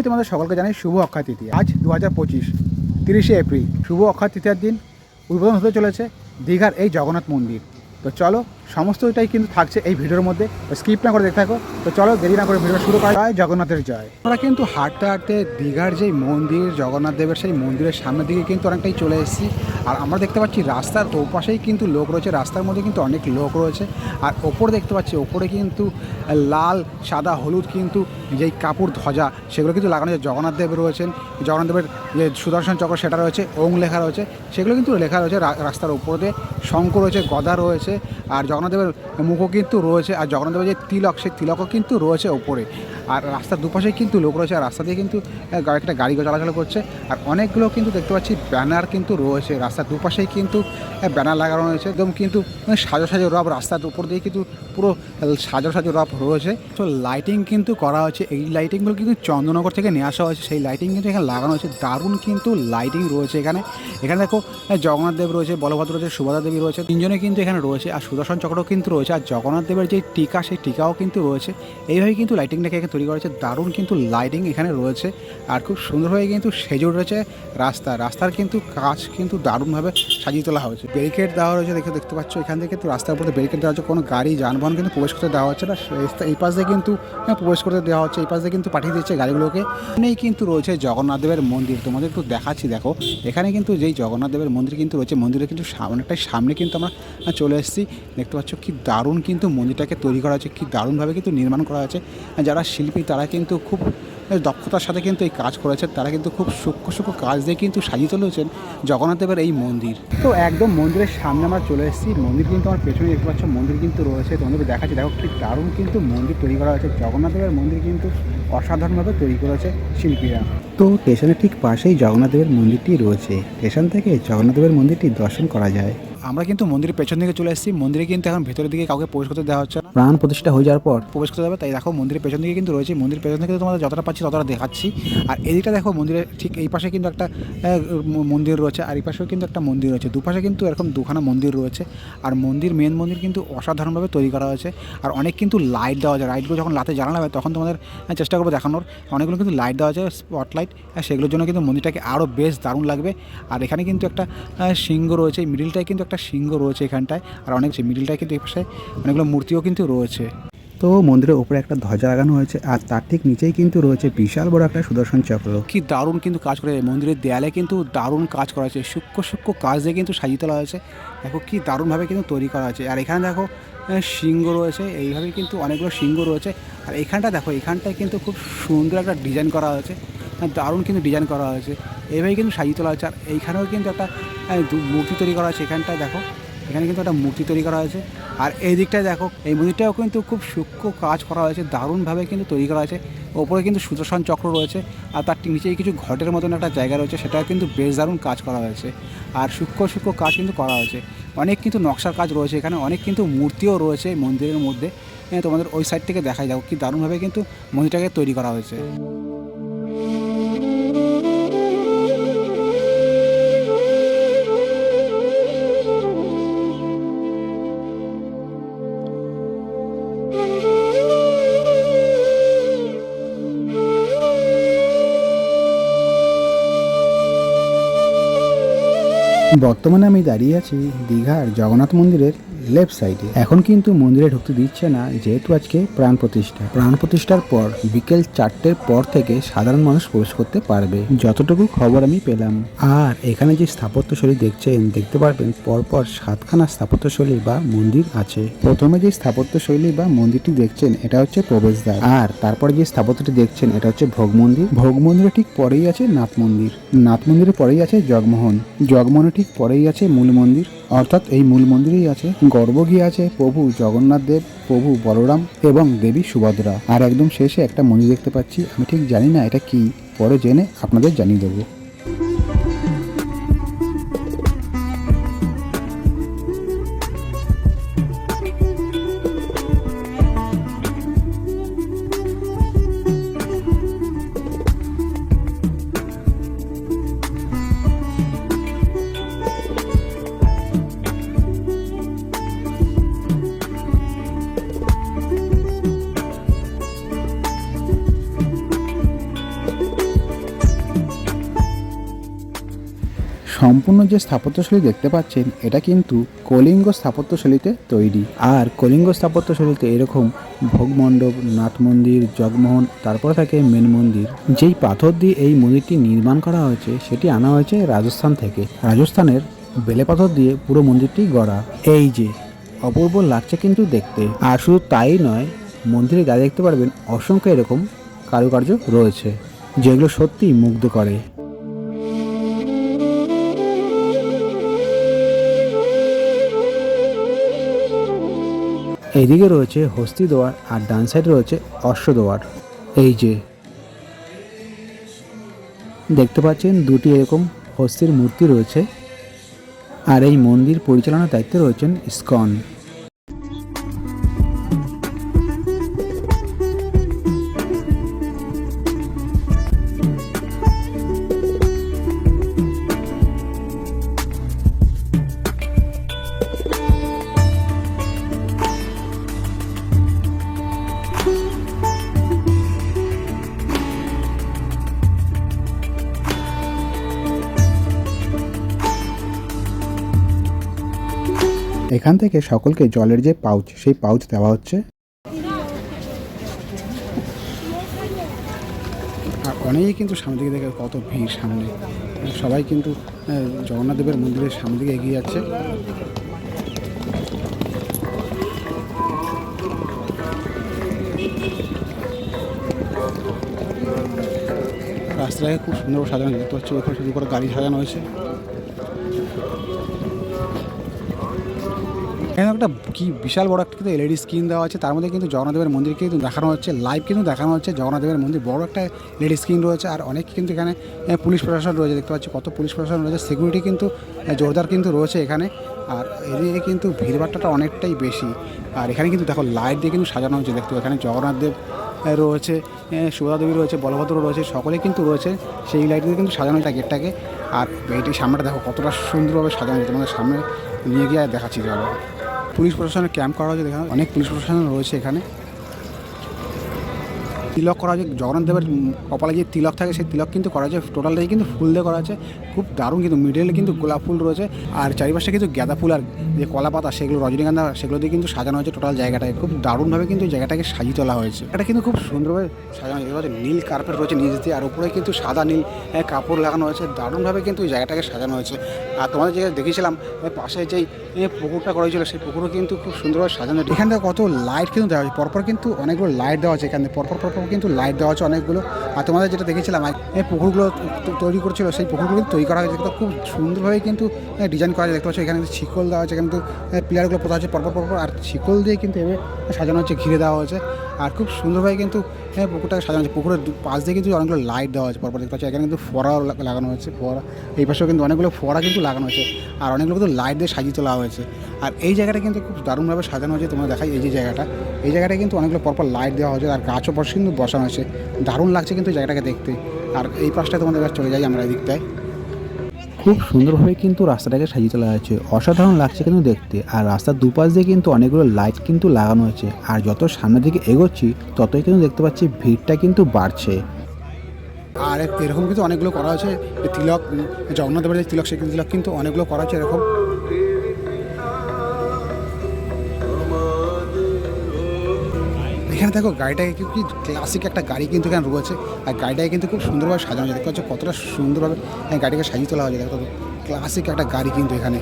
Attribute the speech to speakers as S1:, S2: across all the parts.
S1: আমি তোমাদের সকলকে জানাই শুভ অক্ষয় তৃতীয়া। আজ দু হাজার পঁচিশ, তিরিশে এপ্রিল। শুভ অক্ষয় তৃতীয়ার দিন উদ্বোধন হতে চলেছে দীঘার এই জগন্নাথ মন্দির। তো চলো সমস্তটাই কিন্তু থাকছে এই ভিডিওর মধ্যে। স্কিপ না করে দেখতে থাকো। তো চলো দেরি না করে ভিডিও শুরু করা জয় জগন্নাথের জয়। আমরা কিন্তু হাঁটতে হাঁটতে দীঘার যেই মন্দির, জগন্নাথ দেবের সেই মন্দিরের সামনের দিকে কিন্তু অনেকটাই চলে এসেছি। আর আমরা দেখতে পাচ্ছি রাস্তার ওপাশেই কিন্তু লোক রয়েছে। রাস্তার মধ্যে কিন্তু অনেক লোক রয়েছে। আর ওপরে দেখতে পাচ্ছি, ওপরে কিন্তু লাল, সাদা, হলুদ কিন্তু যেই কাপড় ধ্বজা, সেগুলো কিন্তু লাগানো আছে। জগন্নাথ দেব রয়েছেন, জগন্নাথ দেবের যে সুদর্শন চক্র, সেটা রয়েছে, ওং লেখা রয়েছে। সেগুলো কিন্তু লেখা রয়েছে রাস্তার দিয়ে। শঙ্খ রয়েছে, গদা রয়েছে। আর জগন্নাথ দেবের মুখও কিন্তু রয়েছে আর জগন্নাথদেবের যে তিলক সেই তিলকও কিন্তু রয়েছে ওপরে আর রাস্তার দুপাশে কিন্তু লোক রয়েছে, আর রাস্তা দিয়ে কিন্তু একটা গাড়ি চলাচল করছে। আর অনেকগুলো কিন্তু দেখতে পাচ্ছি ব্যানার কিন্তু রয়েছে রাস্তার দুপাশেই কিন্তু ব্যানার লাগানো রয়েছে। একদম কিন্তু সাজো সাজো রব রাস্তার উপর দিয়ে কিন্তু পুরো সাজো সাজো রব রয়েছে। তো লাইটিং কিন্তু করা হয়েছে। এই লাইটিংগুলো কিন্তু চন্দ্রনগর থেকে নিয়ে আসা হয়েছে। সেই লাইটিং কিন্তু এখানে লাগানো হয়েছে। দারুণ কিন্তু লাইটিং রয়েছে এখানে। এখানে দেখো জগন্নাথ দেব রয়েছে, বলভদ্র রয়েছে, সুভদ্রা দেবী রয়েছে তিনজনে কিন্তু এখানে রয়েছে। আর সুদর্শন চক্রও কিন্তু রয়েছে। আর জগন্নাথ দেবের যে টিকা, সেই টিকাও কিন্তু রয়েছে। এইভাবে কিন্তু লাইটিংটাকে এখানে তৈরি করা হয়েছে। দারুণ কিন্তু লাইটিং এখানে রয়েছে। আর খুব সুন্দরভাবে কিন্তু সেজে উঠেছে রাস্তা। রাস্তার কিন্তু কাজ কিন্তু দারুণভাবে সাজিয়ে তোলা হয়েছে। ব্যারিকেড দেওয়া রয়েছে দেখে দেখতে পাচ্ছ। এখান থেকে কিন্তু রাস্তার উপরে ব্যারিকেড দেওয়া হচ্ছে। কোনো গাড়ি যানবাহন কিন্তু প্রবেশ করতে দেওয়া হচ্ছে না। এই পাশ দিয়ে কিন্তু হ্যাঁ, প্রবেশ করতে দেওয়া হচ্ছে। এই পাশ দিয়ে কিন্তু পাঠিয়ে দিচ্ছে গাড়িগুলোকে। এখানেই কিন্তু রয়েছে জগন্নাথ দেবের মন্দির। তোমাদের একটু দেখাচ্ছি দেখো। এখানে কিন্তু যেই জগন্নাথ দেবের মন্দির কিন্তু রয়েছে মন্দিরের কিন্তু অনেকটাই সামনে কিন্তু আমরা চলে এসেছি। দেখতে পাচ্ছ কি দারুণ কিন্তু মন্দিরটাকে তৈরি করা হয়েছে। কি দারুণভাবে কিন্তু নির্মাণ করা হয়েছে। যারা শিল্পী তারা কিন্তু খুব দক্ষতার সাথে কিন্তু এই কাজ করেছে তারা কিন্তু খুব সূক্ষ্ম সূক্ষ্ম কাজ দিয়ে কিন্তু সাজিয়ে তুলেছেন জগন্নাথ দেবের এই মন্দির। তো একদম মন্দিরের সামনে আমরা চলে এসেছি মন্দির কিন্তু আমার পেছনে দেখতে পাচ্ছ মন্দির কিন্তু রয়েছে তোমাদের দেখাচ্ছি দেখো কি দারুণ কিন্তু মন্দির তৈরি করা হয়েছে জগন্নাথ দেবের মন্দির কিন্তু অসাধারণভাবে তৈরি করেছে শিল্পীরা। তো স্টেশনের ঠিক পাশেই জগন্নাথ দেবের মন্দিরটি রয়েছে স্টেশন থেকে জগন্নাথ দেবের মন্দিরটি দর্শন করা যায়। আমরা কিন্তু মন্দিরের পেছন দিকে চলে এসেছি মন্দিরে কিন্তু এখন ভেতরের দিকে কাউকে প্রবেশ করতে দেওয়া হচ্ছে না। প্রাণ প্রতিষ্ঠা হয়ে যাওয়ার পর প্রবেশ করতে হবে। তাই দেখো মন্দিরের পেছন দিকে কিন্তু রয়েছে। মন্দিরের পেছন থেকে তোমাদের যতটা পাচ্ছি ততটা দেখাচ্ছি। আর এদিকটা দেখো মন্দিরের ঠিক এই পাশে কিন্তু একটা মন্দির রয়েছে। আর এই পাশেও কিন্তু একটা মন্দির রয়েছে। দুপাশে কিন্তু এরকম দুখানা মন্দির রয়েছে। আর মন্দির মেন মন্দির কিন্তু অসাধারণভাবে তৈরি করা হয়েছে। আর অনেক কিন্তু লাইট দেওয়া যায় লাইটগুলো যখন রাতে জ্বালানো হবে, তখন তোমাদের চেষ্টা করব দেখানোর। অনেকগুলো কিন্তু লাইট দেওয়া আছে স্পটলাইট সেগুলোর জন্য কিন্তু মন্দিরটাকে আরও বেশ দারুণ লাগবে। আর এখানে কিন্তু একটা সিংহ রয়েছে। এই মিডিলটায় কিন্তু একটা সিংহ রয়েছে এখানটায়। আর অনেক মিডিলটায় কিন্তু এই পাশে অনেকগুলো মূর্তিও কিন্তু রয়েছে। তো মন্দিরের উপরে একটা ধ্বজা লাগানো হয়েছে আর তার ঠিক নিচেই কিন্তু রয়েছে বিশাল বড় একটা সুদর্শন চক্র। কি দারুণ কিন্তু কাজ করে মন্দিরের দেয়ালে কিন্তু দারুণ কাজ করা হয়েছে সূক্ষ্ম সূক্ষ্ম কাজ দিয়ে কিন্তু সাজিয়ে তোলা হয়েছে। দেখো কি দারুণভাবে কিন্তু তৈরি করা হয়েছে আর এখানে দেখো সিংহ রয়েছে এইভাবে কিন্তু অনেকগুলো সিংহ রয়েছে আর এখানটা দেখো এখানটায় কিন্তু খুব সুন্দর একটা ডিজাইন করা হয়েছে আর দারুণ কিন্তু ডিজাইন করা হয়েছে এইভাবে কিন্তু সাজিয়ে তোলা হয়েছে আর এইখানেও কিন্তু একটা মূর্তি তৈরি করা হয়েছে এখানটায় দেখো এখানে কিন্তু একটা মূর্তি তৈরি করা হয়েছে। আর এই দিকটায় দেখো, এই মন্দিরটাও কিন্তু খুব সূক্ষ্ম কাজ করা হয়েছে, দারুণভাবে কিন্তু তৈরি করা হয়েছে। ওপরে কিন্তু সুদর্শন চক্র রয়েছে, আর তার নিচেই কিছু ঘটের মতন একটা জায়গা রয়েছে, সেটাও কিন্তু বেশ দারুণ কাজ করা হয়েছে। আর সূক্ষ্ম সূক্ষ্ম কাজ কিন্তু করা হয়েছে। অনেক কিন্তু নকশার কাজ রয়েছে এখানে, অনেক কিন্তু মূর্তিও রয়েছে মন্দিরের মধ্যে। তোমাদের ওই সাইড থেকে দেখাই যাও কি দারুণভাবে কিন্তু মন্দিরটাকে তৈরি করা হয়েছে। বর্তমানে আমি দাঁড়িয়ে আছি দীঘার জগন্নাথ মন্দিরের লেফট সাইডে এখন কিন্তু মন্দিরে ঢুকতে দিচ্ছে না, যেহেতু আজকে প্রাণ প্রতিষ্ঠা। প্রাণ প্রতিষ্ঠার পর বিকেল চারটের পর থেকে সাধারণ মানুষ প্রবেশ করতে পারবে। যতটুকু খবর আমি পেলাম। আর এখানে যে স্থাপত্যশৈলী দেখছেন, দেখতে পারবেন পরপর সাতখানা স্থাপত্যশৈলী বা মন্দির আছে। প্রথমে যে স্থাপত্যশৈলী বা মন্দিরটি দেখছেন, এটা হচ্ছে প্রবেশদ্বার। আর তারপরে যে স্থাপত্যটি দেখছেন, এটা হচ্ছে ভোগ মন্দির। ভোগ মন্দিরের ঠিক পরেই আছে নাথ মন্দির। নাথ মন্দিরের পরেই আছে জগমোহন। জগমোহনের ঠিক পরেই আছে মূল মন্দির। অর্থাৎ এই মূল মন্দিরেই আছে গর্ভগৃহে আছে প্রভু জগন্নাথ দেব, প্রভু বলরাম এবং দেবী সুভদ্রা। আর একদম শেষে একটা মন্দির দেখতে পাচ্ছি, আমি ঠিক জানি না এটা কি। পরে জেনে আপনাদের জানিয়ে দেবো। সম্পূর্ণ যে স্থাপত্যশৈলী দেখতে পাচ্ছেন, এটা কিন্তু কলিঙ্গ স্থাপত্যশৈলীতে তৈরি। আর কলিঙ্গ স্থাপত্যশৈলীতে এরকম ভোগমণ্ডপ নাট মন্দির, জগমোহন, তারপরে থাকে মেন মন্দির। যেই পাথর দিয়ে এই মন্দিরটি নির্মাণ করা হয়েছে, সেটি আনা হয়েছে রাজস্থান থেকে। রাজস্থানের বেলে পাথর দিয়ে পুরো মন্দিরটি গড়া। এই যে, অপূর্ব লাগছে কিন্তু দেখতে। আর শুধু তাই নয় মন্দিরে যা দেখতে পারবেন অসংখ্য এরকম কারুকার্য রয়েছে, যেগুলো সত্যি মুগ্ধ করে। এইদিকে রয়েছে হস্তি দোয়ার আর ডান সাইডে রয়েছে অশ্ব দোয়ার। এই যে দেখতে পাচ্ছেন দুটি এরকম হস্তির মূর্তি রয়েছে। আর এই মন্দির পরিচালনার দায়িত্বে রয়েছেন ইস্কন। এখান থেকে সকলকে জলের যে পাউচ, সেই পাউচ দেওয়া হচ্ছে। অনেকেই কিন্তু সামনে দিকে দেখে কত ভিড় সামনে। সবাই কিন্তু জগন্নাথ দেবের মন্দিরের সামনে দিকে এগিয়ে যাচ্ছে। রাস্তাটাকে খুব সুন্দর সাজানো দেখতে পাচ্ছি ওখানে শুধু করে গাড়ি সাজানো হয়েছে। এখানে একটা কি বিশাল বড় একটা কিন্তু এলইডি স্ক্রিন দেওয়া আছে। তার মধ্যে কিন্তু জগন্নাথদেবের মন্দির কিন্তু দেখানো হচ্ছে লাইভ কিন্তু দেখানো হচ্ছে জগন্নাথদেবের মন্দির। বড় একটা এলইডি স্ক্রিন রয়েছে আর অনেক কিন্তু এখানে পুলিশ প্রশাসন রয়েছে, দেখতে পাচ্ছি কত পুলিশ প্রশাসন রয়েছে। সিকিউরিটি কিন্তু জোরদার কিন্তু রয়েছে এখানে। আর এদিকে কিন্তু ভিড়ভাট্টাটা অনেকটাই বেশি। আর এখানে কিন্তু দেখো লাইট দিয়ে কিন্তু সাজানো হচ্ছে, দেখতে। এখানে জগন্নাথদেব রয়েছে সুভা দেবী রয়েছে, বলভদ্র রয়েছে, সকলে কিন্তু রয়েছে। সেই লাইট দিয়ে কিন্তু সাজানো এটা গেটটাকে আর এইটির সামনেটা দেখো কতটা সুন্দরভাবে সাজানো হয়েছে। তোমাদের সামনে নিয়ে গিয়ে দেখাচ্ছি চলো পুলিশ প্রশাসনের ক্যাম্প করা হয়েছে এখানে অনেক পুলিশ প্রশাসন রয়েছে এখানে। তিলক করা হয়েছে, জগন্নাথ দেবের কপালে যে তিলক থাকে সেই তিলক কিন্তু করা হয়েছে, টোটালটাই কিন্তু ফুল দিয়ে করা আছে খুব দারুণ কিন্তু মিডলে কিন্তু গোলাপ ফুল রয়েছে, আর চারিপাশে কিন্তু গাঁদা ফুল আর যে কলা পাতা সেগুলো, রজনীগন্ধা সেগুলো দিয়ে কিন্তু সাজানো হয়েছে টোটাল জায়গাটাকে খুব দারুণভাবে কিন্তু জায়গাটাকে সাজিয়ে তোলা হয়েছে এটা কিন্তু খুব সুন্দরভাবে সাজানো হয়েছে নীল কার্পেট রয়েছে নিচ দিয়ে, আর উপরে কিন্তু সাদা নীল কাপড় লাগানো হয়েছে, দারুণভাবে কিন্তু জায়গাটাকে সাজানো হয়েছে আর তোমাদের যে দেখেছিলাম পাশে যেই পুকুরটা করা হয়েছিল, সেই পুকুরও কিন্তু খুব সুন্দরভাবে সাজানো হয়েছে। এখান থেকে কত লাইট কিন্তু দেওয়া হয়েছে, পরপর কিন্তু অনেকগুলো লাইট দেওয়া আছে এখানে, পরপর পরপর কিন্তু লাইট দেওয়া হচ্ছে অনেকগুলো। আর তোমাদের যেটা দেখেছিলাম এই পুকুরগুলো তৈরি করছিল, সেই পুকুরগুলো কিন্তু তৈরি করা হয়েছে। কিন্তু খুব সুন্দরভাবে কিন্তু ডিজাইন করা দেখতে পাচ্ছ, এখানে শিকল দেওয়া হয়েছে, কিন্তু প্লেয়ারগুলো পোতা হচ্ছে পরপর পরপর আর শিকল দিয়ে কিন্তু এভাবে সাজানো হচ্ছে ঘিরে দেওয়া হয়েছে। আর খুব সুন্দরভাবে কিন্তু হ্যাঁ পুকুরটাকে সাজানো হয়েছে পুকুরের পাশ দিয়ে কিন্তু অনেকগুলো লাইট দেওয়া হয়েছে পরপর দেখতে পাচ্ছি এখানে কিন্তু ফোয়ারাও লাগানো হয়েছে ফোয়ারা এই পাশেও কিন্তু অনেকগুলো ফোয়ারা কিন্তু লাগানো হয়েছে। আর অনেকগুলো কিন্তু লাইট দিয়ে সাজিয়ে তোলা হয়েছে। আর এই জায়গাটা কিন্তু খুব দারুণভাবে সাজানো হয়েছে তোমরা দেখাই এই যে জায়গাটা। এই জায়গাটা কিন্তু অনেকগুলো পরপর লাইট দেওয়া হয়েছে, আর গাছও পাশে কিন্তু বসানো হয়েছে। দারুণ লাগছে কিন্তু জায়গাটাকে দেখতে। আর এই পাশটা তোমাদের কাছে চলে যাই আমরা এই দিকটায় খুব সুন্দরভাবে কিন্তু রাস্তাটাকে সাজিয়ে তোলা হয়েছে। অসাধারণ লাগছে কিন্তু দেখতে। আর রাস্তার দুপাশ দিয়ে কিন্তু অনেকগুলো লাইট কিন্তু লাগানো হয়েছে। আর যত সামনের দিকে এগোচ্ছি, ততই কিন্তু দেখতে পাচ্ছি ভিড়টা কিন্তু বাড়ছে। আর এরকম কিন্তু অনেকগুলো করা হয়েছে তিলক, জগন্নাথ দেবের তিলক সেখানে তিলক কিন্তু অনেকগুলো করা হয়েছে এরকম। এখানে দেখো গাড়িটাকে কি ক্লাসিক একটা গাড়ি কিন্তু এখানে রয়েছে। আর গাড়িটাকে কিন্তু খুব সুন্দরভাবে সাজানো হয়েছে। দেখতে পাচ্ছ কতটা সুন্দরভাবে এই গাড়িটাকে সাজিয়ে তোলা হয়েছে। দেখো ক্লাসিক একটা গাড়ি কিন্তু এখানে।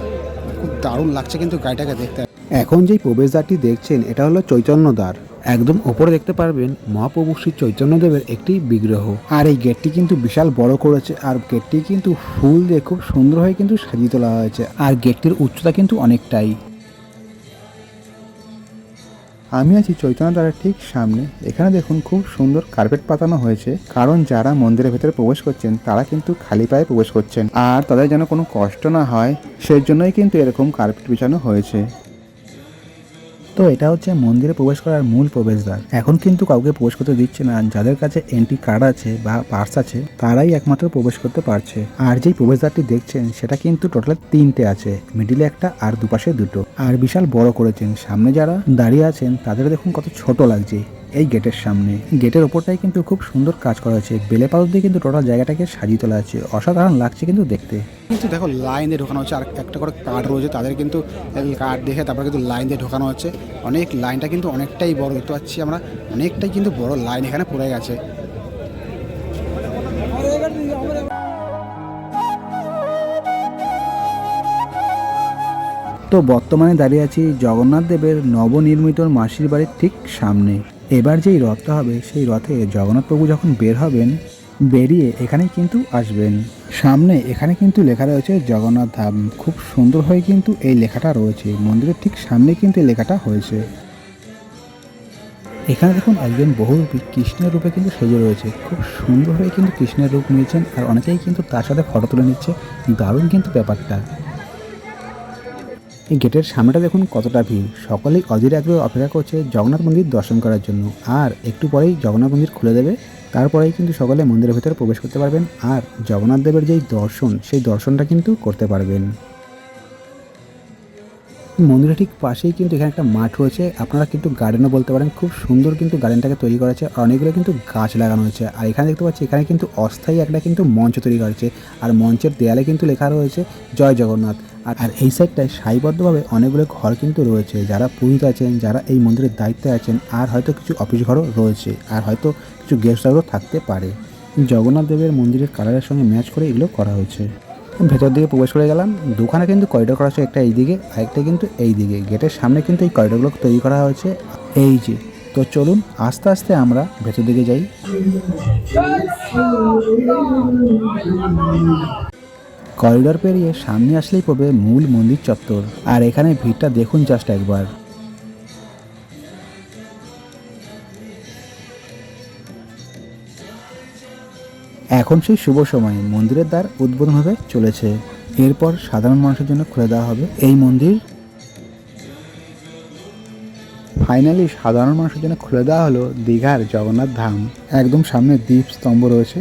S1: খুব দারুণ লাগছে কিন্তু গাড়িটাকে দেখতে। এখন যেই প্রবেশদ্বারটি দেখছেন, এটা হলো চৈতন্যদ্বার। একদম ওপরে দেখতে পারবেন মহাপ্রভু শ্রী চৈতন্যদেবের একটি বিগ্রহ। আর এই গেটটি কিন্তু বিশাল বড় করেছে। আর গেটটি কিন্তু ফুল দিয়ে খুব সুন্দরভাবে কিন্তু সাজিয়ে তোলা হয়েছে। আর গেটটির উচ্চতা কিন্তু অনেকটাই। আমি আছি চৈতন্য দ্বারের ঠিক সামনে। এখানে দেখুন খুব সুন্দর কার্পেট পাতানো হয়েছে। কারণ যারা মন্দিরের ভেতরে প্রবেশ করছেন, তারা কিন্তু খালি পায়ে প্রবেশ করছেন। আর তাদের যেন কোনো কষ্ট না হয় সেই জন্যই কিন্তু এরকম কার্পেট বিছানো হয়েছে। তো এটা হচ্ছে মন্দিরে প্রবেশ করার মূল প্রবেশদ্বার। এখন কিন্তু কাউকে প্রবেশ করতে দিচ্ছে না। যাদের কাছে এন্ট্রি কার্ড আছে বা পার্স আছে, তারাই একমাত্র প্রবেশ করতে পারছে। আর যেই প্রবেশদ্বারটি দেখছেন, সেটা কিন্তু টোটাল তিনটে আছে। মিডিলে একটা, আর দুপাশে দুটো। আর বিশাল বড় করেছেন। সামনে যারা দাঁড়িয়ে আছেন, তাদের দেখুন কত ছোট লাগছে। এই গেটের সামনে। গেটের ওপরটাই কিন্তু খুব সুন্দর কাজ করা হয়েছে। বেলে পাথর দিয়ে কিন্তু টোটাল জায়গাটাকে সাজিয়ে তোলা আছে অসাধারণ লাগছে কিন্তু দেখতে। কিন্তু দেখো লাইন দিয়ে ঢোকানো হচ্ছে। আর একটা করে কার্ড রয়েছে তাদের কিন্তু কার্ড দেখে তারপরে কিন্তু লাইন দিয়ে ঢোকানো হচ্ছে। অনেক লাইনটা কিন্তু অনেকটাই বড় দেখতে পাচ্ছি আমরা। অনেকটাই কিন্তু বড় লাইন এখানে পড়ে গেছে। তো বর্তমানে দাঁড়িয়ে আছি জগন্নাথ দেবের নবনির্মিত মাসির বাড়ির ঠিক সামনে। এবার যেই রথটা হবে, সেই রথে জগন্নাথ প্রভু যখন বের হবেন, বেরিয়ে এখানে কিন্তু আসবেন। সামনে এখানে কিন্তু লেখা রয়েছে জগন্নাথ ধাম। খুব সুন্দর হয়ে কিন্তু এই লেখাটা রয়েছে। মন্দিরের ঠিক সামনে কিন্তু লেখাটা হয়েছে। এখানে দেখুন একজন বহুরূপী কৃষ্ণের রূপে কিন্তু সেজে রয়েছে। খুব সুন্দর হয়ে কিন্তু কৃষ্ণের রূপ নিয়েছেন আর অনেকেই কিন্তু তার সাথে ফটো তুলে নিচ্ছে। দারুণ কিন্তু ব্যাপারটা। এই গেটের সামনেটা দেখুন কতটা ভিড়। সকলেই অধীর আগ্রহে অপেক্ষা করছে জগন্নাথ মন্দির দর্শন করার জন্য। আর একটু পরেই জগন্নাথ মন্দির খুলে দেবে। তারপরেই কিন্তু সকলে মন্দিরের ভেতরে প্রবেশ করতে পারবেন। আর জগন্নাথ দেবের যেই দর্শন, সেই দর্শনটা কিন্তু করতে পারবেন। মন্দিরের ঠিক পাশেই কিন্তু এখানে একটা মাঠ রয়েছে। আপনারা কিন্তু গার্ডেনও বলতে পারেন, খুব সুন্দর কিন্তু গার্ডেনটাকে তৈরি করা হয়েছে আর অনেকগুলো কিন্তু গাছ লাগানো হয়েছে। আর এখানে দেখতে পাচ্ছি, এখানে কিন্তু অস্থায়ী একটা কিন্তু মঞ্চ তৈরি করা হয়েছে আর মঞ্চের দেয়ালে কিন্তু লেখা রয়েছে, জয় জগন্নাথ। আর এই সাইডটায় সারিবদ্ধভাবে অনেকগুলো ঘর কিন্তু রয়েছে। যারা পুরোহিত আছেন, যারা এই মন্দিরের দায়িত্বে আছেন, আর হয়তো কিছু অফিস ঘরও রয়েছে, আর হয়তো কিছু গেস্ট হাউসও থাকতে পারে। জগন্নাথ দেবের মন্দিরের কালারের সঙ্গে ম্যাচ করে এগুলো করা হয়েছে। ভেতর দিকে প্রবেশ করে গেলাম। দুখানে কিন্তু করিডোর করা হয়েছে একটা এই দিকে আরেকটা কিন্তু এই দিকে গেটের সামনে কিন্তু এই করিডোরগুলো তৈরি করা হয়েছে। এই যে, তো চলুন, আস্তে আস্তে আমরা ভেতর দিকে যাই। করিডোর পেরিয়ে সামনে আসলেই পড়বে মূল মন্দির চত্বর। আর এখানে ভিড়টা দেখুন জাস্ট একবার। এখন সেই শুভ সময়, মন্দিরের দ্বার উদ্বোধন হতে চলেছে। এরপর সাধারণ মানুষের জন্য খুলে দেওয়া হবে এই মন্দির। ফাইনালি সাধারণ মানুষের জন্য খুলে দেওয়া হলো দীঘার জগন্নাথ ধাম। একদম সামনে দ্বীপ স্তম্ভ রয়েছে।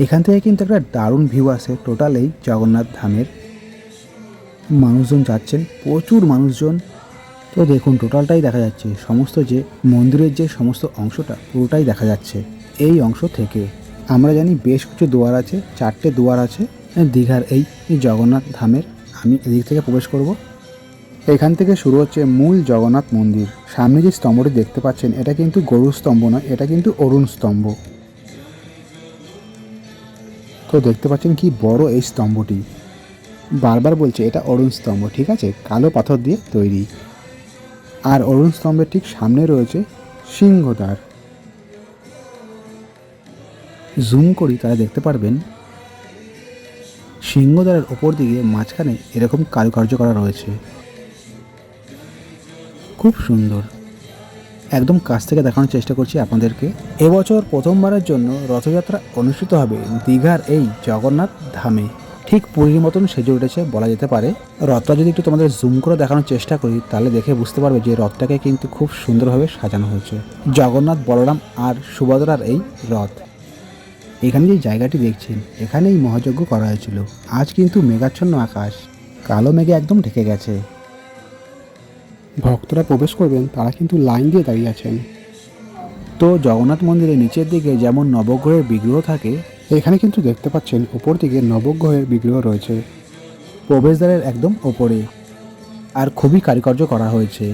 S1: এখান থেকে কিন্তু একটা দারুণ ভিউ আসে টোটাল এই জগন্নাথ ধামের। মানুষজন যাচ্ছেন, প্রচুর মানুষজন। তো দেখুন টোটালটাই দেখা যাচ্ছে। সমস্ত যে মন্দিরের যে সমস্ত অংশটা, পুরোটাই দেখা যাচ্ছে এই অংশ থেকে। আমরা জানি বেশ কিছু দুয়ার আছে, চারটে দুয়ার আছে দীঘার এই এই জগন্নাথ ধামের। আমি এদিক থেকে প্রবেশ করব। এখান থেকে শুরু হচ্ছে মূল জগন্নাথ মন্দির। সামনে যে স্তম্ভটি দেখতে পাচ্ছেন, এটা কিন্তু গরুর স্তম্ভ নয়, এটা কিন্তু অরুণ স্তম্ভ। তো দেখতে পাচ্ছেন কি বড় এই স্তম্ভটি। বারবার বলছে, এটা অরুণ স্তম্ভ, ঠিক আছে? কালো পাথর দিয়ে তৈরি। আর অরুণ স্তম্ভের ঠিক সামনে রয়েছে সিংহদ্বার। জুম করি তারা দেখতে পারবেন, সিংহদ্বারের ওপর দিকে মাঝখানে এরকম কারুকার্য করা রয়েছে। খুব সুন্দর। একদম কাছ থেকে দেখানোর চেষ্টা করছি আপনাদেরকে। এবছর প্রথমবারের জন্য রথযাত্রা অনুষ্ঠিত হবে দীঘার এই জগন্নাথ ধামে। ঠিক পুরীর মতন সেজে উঠেছে বলা যেতে পারে। রথটা যদি একটু তোমাদের জুম করে দেখানোর চেষ্টা করি, তাহলে দেখে বুঝতে পারবে যে রথটাকে কিন্তু খুব সুন্দরভাবে সাজানো হয়েছে। জগন্নাথ, বলরাম আর সুভদ্রার এই রথ। এখানে যে জায়গাটি দেখছেন, এখানেই মহাযজ্ঞ করা হয়েছিল। আজ কিন্তু মেঘাচ্ছন্ন আকাশ। কালো মেঘে একদম ঢেকে গেছে। ভক্তরা প্রবেশ করবেন, তারা কিন্তু লাইন দিয়ে দাঁড়িয়ে আছেন। তো জগন্নাথ মন্দিরের নিচের দিকে যেমন নবগ্রহের বিগ্রহ থাকে, এখানে কিন্তু দেখতে পাচ্ছেন উপর দিকে নবগ্রহের বিগ্রহ রয়েছে। প্রবেশদ্বারের একদম ওপরে। আর খুবই কারিকর্য করা হয়েছে।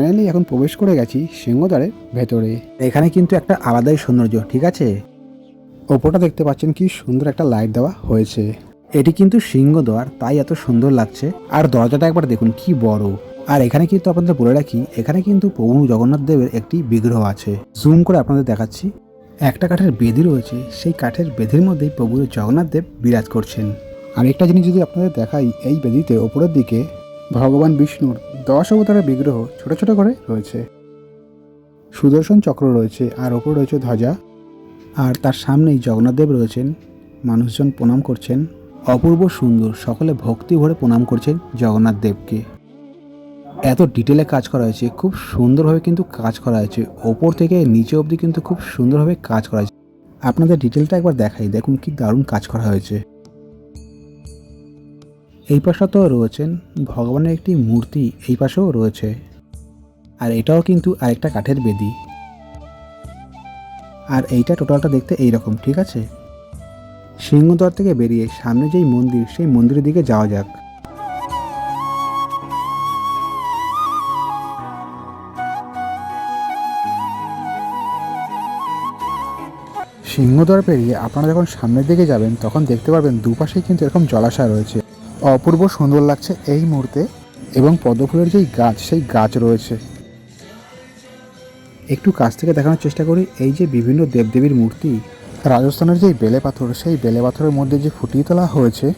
S1: ফাইনালি এখন প্রবেশ করে গেছি সিংহদ্বারের ভেতরে। এখানে কিন্তু একটা আলাদাই সৌন্দর্য, ঠিক আছে? ওপরটা দেখতে পাচ্ছেন কি সুন্দর একটা লাইট দেওয়া হয়েছে। এটি কিন্তু সিংহদ্বার, তাই এত সুন্দর লাগছে। আর দরজাটা একবার দেখুন, কি বড়। আর এখানে কিন্তু আপনাদের বলে রাখি, এখানে কিন্তু প্রভু জগন্নাথ দেবের একটি বিগ্রহ আছে। জুম করে আপনাদের দেখাচ্ছি। একটা কাঠের বেদি রয়েছে, সেই কাঠের বেদির মধ্যেই প্রভু জগন্নাথ দেব বিরাজ করছেন। আর একটা জিনিস যদি আপনাদের দেখাই, এই বেদিতে ওপরের দিকে ভগবান বিষ্ণুর দশ অবতারের বিগ্রহ ছোট ছোট করে রয়েছে। সুদর্শন চক্র রয়েছে, আর ওপর রয়েছে ধ্বজা। আর তার সামনেই জগন্নাথদেব রয়েছেন, মানুষজন প্রণাম করছেন। অপূর্ব সুন্দর, সকলে ভক্তি ভরে প্রণাম করছেন জগন্নাথ দেবকে এত ডিটেলে কাজ করা হয়েছে, খুব সুন্দরভাবে কিন্তু কাজ করা হয়েছে। ওপর থেকে নিচে অবধি কিন্তু খুব সুন্দরভাবে কাজ করা হয়েছে। আপনাদের ডিটেলটা একবার দেখাই, দেখুন কি দারুণ কাজ করা হয়েছে। এই পাশটাতেও রয়েছেন ভগবানের একটি মূর্তি, এই পাশেও রয়েছে। আর এটাও কিন্তু আরেকটা কাঠের বেদি। আর এইটা টোটালটা দেখতে এইরকম, ঠিক আছে? সিংহদ্বার থেকে বেরিয়ে সামনে যেই মন্দির, সেই মন্দিরের দিকে যাওয়া যাক। সিংহদ্বার পেরিয়ে আপনারা যখন সামনের দিকে যাবেন, তখন দেখতে পারবেন দুপাশেই কিন্তু এরকম জলাশয় রয়েছে। অপূর্ব সুন্দর লাগছে এই মুহূর্তে এবং পদ্মফুলের যেই গাছ, সেই গাছ রয়েছে। একটু কাছ থেকে দেখানোর চেষ্টা করি, এই যে বিভিন্ন দেবদেবীর মূর্তি, রাজস্থানের যেই বেলে পাথর, সেই বেলে পাথরের মধ্যে যে ফুটিয়ে তোলা হয়েছে,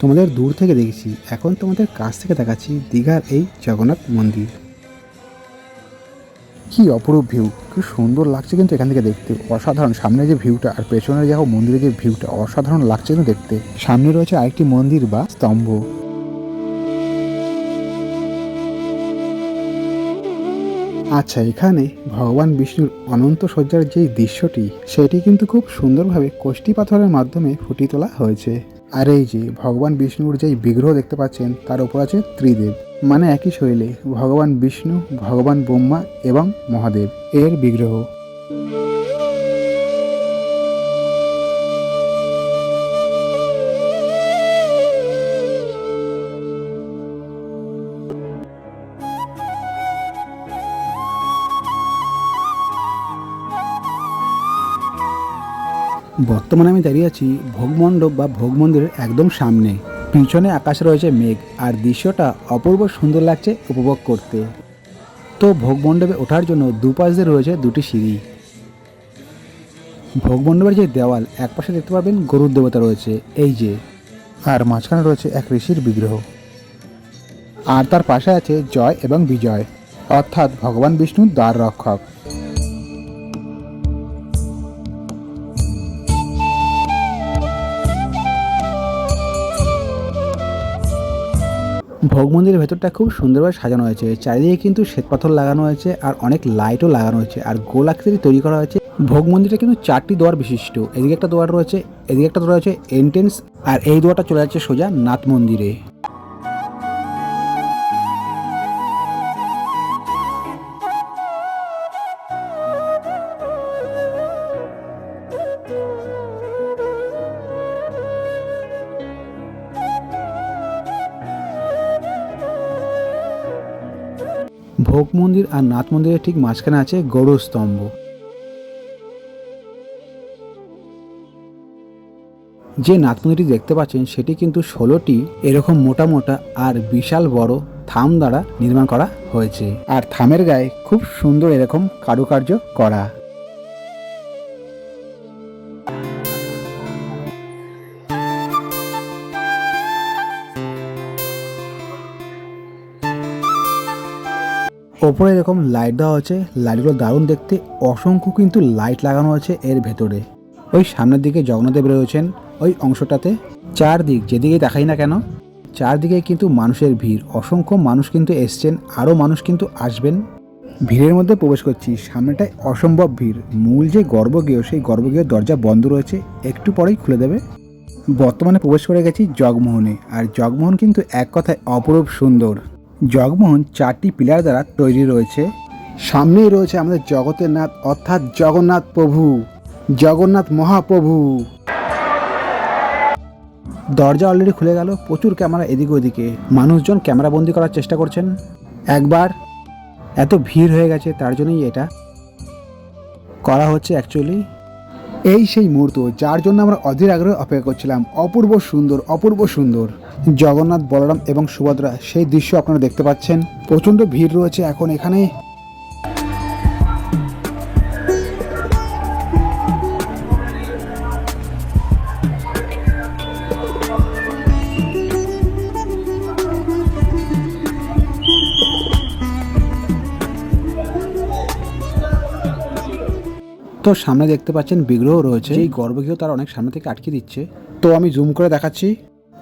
S1: তোমাদের দূর থেকে দেখেছি। এখন তোমাদের কাছ থেকে দেখাচ্ছি দীঘার এই জগন্নাথ মন্দির। কি অপরূপ ভিউ কি সুন্দর লাগছে কিন্তু এখান থেকে দেখতে। অসাধারণ সামনে যে ভিউটা আর পেছনের দেখো মন্দিরের যে ভিউটা অসাধারণ লাগছে কিন্তু দেখতে। সামনে রয়েছে আরেকটি মন্দির বা স্তম্ভ। আচ্ছা এখানে ভগবান বিষ্ণুর অনন্ত সজ্জার যেই দৃশ্যটি, সেটি কিন্তু খুব সুন্দরভাবে কোষ্টি পাথরের মাধ্যমে ফুটিয়ে তোলা হয়েছে। আর এই যে ভগবান বিষ্ণুর যেই বিগ্রহ দেখতে পাচ্ছেন, তার উপর আছে ত্রিদেব। মানে একই শৈলে, ভগবান বিষ্ণু, ভগবান ব্রহ্মা এবং মহাদেব। এর বিগ্রহ। বর্তমানে আমি দাঁড়িয়ে আছি ভোগমণ্ডপ বা ভোগ মন্দিরের একদম সামনে। পিছনে আকাশে রয়েছে মেঘ, আর দৃশ্যটা অপূর্ব সুন্দর লাগছে উপভোগ করতে। তো ভোগ মণ্ডপে ওঠার জন্য দুপাশ দিয়ে রয়েছে দুটি সিঁড়ি। ভোগ মণ্ডপের যে দেওয়াল, এক পাশে দেখতে পাবেন গরুর দেবতা রয়েছে, এই যে। আর মাঝখানে রয়েছে এক ঋষির বিগ্রহ। আর তার পাশে আছে জয় এবং বিজয়। অর্থাৎ ভগবান বিষ্ণুর দ্বার রক্ষক। ভোগ মন্দিরের ভেতরটা খুব সুন্দরভাবে সাজানো হয়েছে। চারিদিকে কিন্তু শ্বেতপাথর লাগানো হয়েছে আর অনেক লাইটও লাগানো হয়েছে আর গোল আকৃতি তৈরি করা হয়েছে। ভোগ মন্দিরটা কিন্তু চারটি দোয়ার বিশিষ্ট। এদিকে একটা দোয়ার রয়েছে, এদিকে একটা দোয়ার রয়েছে এন্ট্রেন্স আর এই দোয়ারটা চলে যাচ্ছে সোজা নাথ মন্দিরে। ভোগ মন্দির আর নাথ মন্দিরের ঠিক মাঝখানে আছে গৌড় স্তম্ভ। যে নাথ মন্দিরটি দেখতে পাচ্ছেন, সেটি কিন্তু ষোলোটি এরকম মোটা মোটা আর বিশাল বড় থাম দ্বারা নির্মাণ করা হয়েছে। আর থামের গায়ে খুব সুন্দর এরকম কারুকার্য করা। ওপরে এরকম লাইট দেওয়া আছে। লাইটগুলো দারুণ দেখতে। অসংখ্য কিন্তু লাইট লাগানো আছে এর ভেতরে। ওই সামনের দিকে জগন্নাথদেব রয়েছেন। ওই অংশটাতে চারদিক যেদিকে দেখাই না কেন, চারদিকে কিন্তু মানুষের ভিড়। অসংখ্য মানুষ কিন্তু এসছেন আরও মানুষ কিন্তু আসবেন। ভিড়ের মধ্যে প্রবেশ করছি। সামনেটায় অসম্ভব ভিড়। মূল যে গর্ভগৃহ, সেই গর্ভগৃহের দরজা বন্ধ রয়েছে। একটু পরেই খুলে দেবে। বর্তমানে প্রবেশ করে গেছি জগমোহনে। আর জগমোহন কিন্তু এক কথায় অপরূপ সুন্দর। জগমোহন চারটি পিলার দ্বারা তৈরি রয়েছে। সামনেই রয়েছে আমাদের জগতের নাথ অর্থাৎ জগন্নাথ প্রভু, জগন্নাথ মহাপ্রভু। দরজা অলরেডি খুলে গেল, প্রচুর ক্যামেরা এদিকে ওদিকে। মানুষজন ক্যামেরা বন্দি করার চেষ্টা করছেন। একবার এত ভিড় হয়ে গেছে, তার জন্যই এটা করা হচ্ছে অ্যাকচুয়ালি এই সেই মুহূর্ত যার জন্য আমরা অধীর আগ্রহে অপেক্ষা করছিলাম। অপূর্ব সুন্দর অপূর্ব সুন্দর। জগন্নাথ, বলরাম এবং সুভদ্রা সেই দৃশ্য আপনারা দেখতে পাচ্ছেন। প্রচণ্ড ভিড় রয়েছে এখন এখানে। তো সামনে দেখতে পাচ্ছেন বিগ্রহ রয়েছে। এই গর্ভগৃহ তার অনেক সামনে থেকে আটকে দিচ্ছে। তো আমি জুম করে দেখাচ্ছি।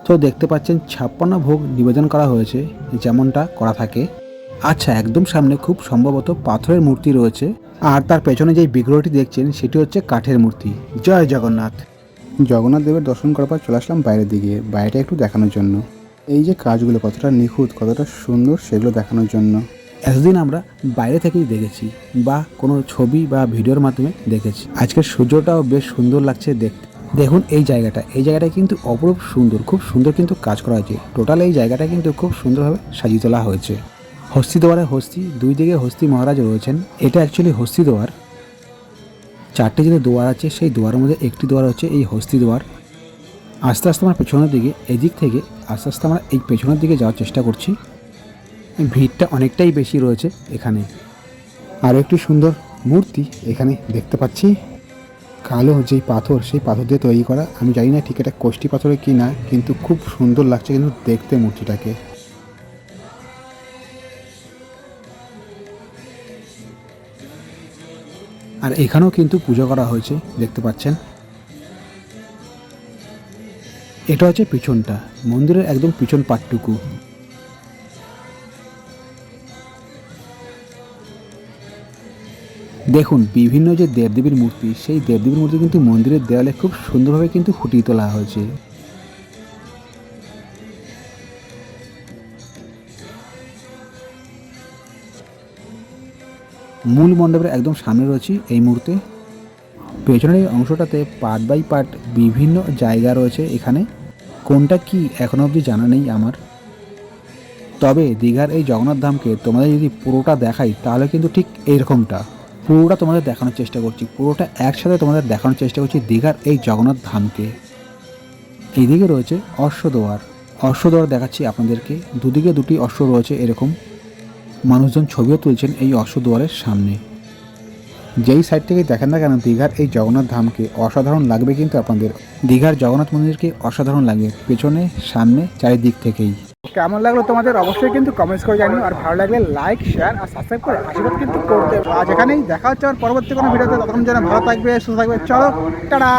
S1: তো দেখতে পাচ্ছেন ছাপ্পান্ন ভোগ নিবেদন করা হয়েছে যেমনটা করা থাকে। আচ্ছা একদম সামনে খুব সম্ভবত পাথরের মূর্তি রয়েছে। আর তার পেছনে যেই বিগ্রহটি দেখছেন সেটি হচ্ছে কাঠের মূর্তি। জয় জগন্নাথ। জগন্নাথ দেবের দর্শন করার পর চলে আসলাম বাইরের দিকে বাইরেটা একটু দেখানোর জন্য। এই যে কাজগুলো কতটা নিখুঁত কতটা সুন্দর সেগুলো দেখানোর জন্য। এতদিন আমরা বাইরে থেকেই দেখেছি বা কোনো ছবি বা ভিডিওর মাধ্যমে দেখেছি। আজকের সূর্যটাও বেশ সুন্দর লাগছে দেখতে। দেখুন এই জায়গাটা। এই জায়গাটা কিন্তু অপরূপ সুন্দর, খুব সুন্দর কিন্তু কাজ করা হয়েছে। টোটাল এই জায়গাটা কিন্তু খুব সুন্দরভাবে সাজিয়ে তোলা হয়েছে। হস্তি দোয়ারে হস্তি, দুই দিকে হস্তি মহারাজ রয়েছেন। এটা অ্যাকচুয়ালি হস্তি দোয়ার। চারটে যে দোয়ার আছে, সেই দোয়ারের মধ্যে একটি দোয়ার হচ্ছে এই হস্তি দোয়ার। আস্তে আস্তে আমার পেছনের দিকে, এদিক থেকে আস্তে আস্তে আমরা এই পেছনের দিকে যাওয়ার চেষ্টা করছি। ভিড়টা অনেকটাই বেশি রয়েছে এখানে। আরও একটি সুন্দর মূর্তি এখানে দেখতে পাচ্ছি। কালো যেই পাথর, সেই পাথর দিয়ে তৈরি করা। আমি জানি না ঠিক এটা কোষ্টি পাথরে কি না, কিন্তু খুব সুন্দর লাগছে কিন্তু দেখতে মূর্তিটাকে। আর এখানেও কিন্তু পুজো করা হয়েছে, দেখতে পাচ্ছেন। এটা হচ্ছে পিছনটা। মন্দিরের একদম পিছন পাটটুকু। দেখুন, বিভিন্ন যে দেবদেবীর মূর্তি, সেই দেবদেবীর মূর্তি কিন্তু মন্দিরের দেওয়ালে খুব সুন্দরভাবে কিন্তু ফুটিয়ে তোলা হয়েছে। মূল মণ্ডপের একদম সামনে রয়েছে এই মুহূর্তে। পেছনের এই অংশটাতে পার্ট বাই পার্ট বিভিন্ন জায়গা রয়েছে এখানে। কোনটা কি এখনও অবধি জানা নেই আমার। তবে দীঘার এই জগন্নাথ ধামকে তোমাদের যদি পুরোটা দেখাই, তাহলে কিন্তু ঠিক এইরকমটা। পুরোটা তোমাদের দেখানোর চেষ্টা করছি। পুরোটা একসাথে তোমাদের দেখানোর চেষ্টা করছি দীঘার এই জগন্নাথ ধামকে। এইদিকে রয়েছে অশ্বদোয়ার। অশ্বদোয়ার দেখাচ্ছি আপনাদেরকে। দুদিকে দুটি অশ্ব রয়েছে এরকম। মানুষজন ছবিও তুলছেন এই অশ্বদুয়ারের সামনে। যেই সাইড থেকে দেখেন না কেন, দীঘার এই জগন্নাথ ধামকে অসাধারণ লাগবে কিন্তু আপনাদের। দীঘার জগন্নাথ মন্দিরকে অসাধারণ লাগে, পেছনে, সামনে, চারিদিক থেকেই। কেমন লাগল তোমাদের অবশ্যই কিন্তু কমেন্টস করে জানিও, আর ভালো লাগলে লাইক শেয়ার আর সাবস্ক্রাইব করে আশীর্বাদ কিন্তু করতে আজ এখানেই দেখা হচ্ছে আর পরবর্তী কোনো ভিডিওতে তখন যেন ভালো থাকবে, সুস্থ থাকবে, চলো, টাটা!